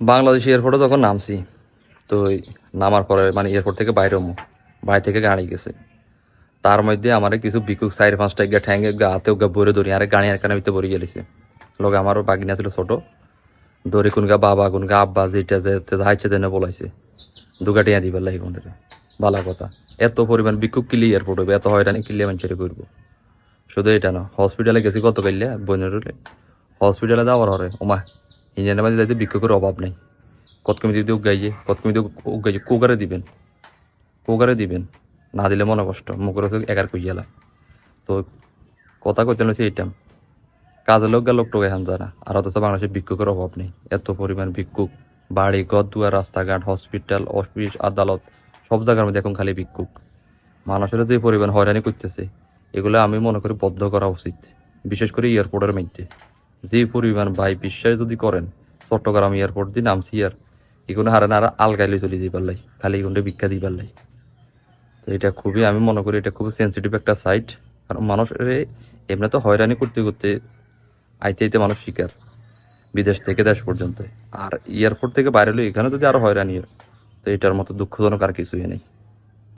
বাংলাদেশ এয়ারপোর্টে যখন নামছি। তো নামার পরে মানে এয়ারপোর্ট থেকে বাইরে বাড়ি থেকে গাড়ি গেছে। তার মধ্যে আমার কিছু বিকুক চার পাঁচটা গা ঠ্যাঙ্গে গা হাতে গা বরে ধরি আরে গাড়ি আর কানে ভিতরে বরে গেলিছে লগে আমারও বাগিনা ছিল ছোট। দড়ি কোনগা বাবা কোনগা আব্বা যেটা যে যাইছে জেনে বলাইছে। দুগাটিয়া দিবার লাগে কোনটা বালা কথা। এত পরিমাণ বিক্ষোভ কিলি এয়ারপোর্ট হবে এত হয়রানি কিলে মানুষের করব শুধু এটা না হসপিটালে গেছি কত কাইলে বইনের হসপিটালে যাওয়ার হরে ওমা ইঞ্জিনের মাঝে যাইতে বিক্ষোভের অভাব নেই। কত কমিটি দিয়ে উগাইয়ে কত কমিটি উগাইয়ে কুকারে দিবেন কুকারে দিবেন, না দিলে মনে কষ্ট, মুখের একার কইয়ালা তো কথা কইতে হচ্ছে এইটা কাজের লোক লোক টোকে হান যারা, আর অথচ বাংলাদেশে ভিক্ষুকের অভাব নেই। এত পরিমাণ ভিক্ষুক, বাড়ি, ঘর, দুয়ার, রাস্তাঘাট, হসপিটাল, অফিস, আদালত, সব জায়গার মধ্যে এখন খালি ভিক্ষুক। মানুষের যে পরিমাণ হয়রানি করতেছে, এগুলো আমি মনে করি বদ্ধ করা উচিত, বিশেষ করে এয়ারপোর্টের মধ্যে। যে পরিমাণ বাই বিশ্বাস যদি করেন চট্টগ্রাম এয়ারপোর্ট দিয়ে নামছি আর। এগুলো হারে না আর আলগাইলে চলে যাই পারলাই খালি এগুলো ভিক্ষা দিই পারলাই তো এটা খুবই আমি মনে করি এটা খুবই সেন্সিটিভ একটা সাইট কারণ মানুষের এমনি তো হয়রানি করতে করতে আইতে আইতে মানুষ শিকার বিদেশ থেকে দেশ পর্যন্ত। আর এয়ারপোর্ট থেকে বাইরে এখানে যদি আরও হয়রানি হয়, তো এটার মতো দুঃখজনক আর কিছুই নেই।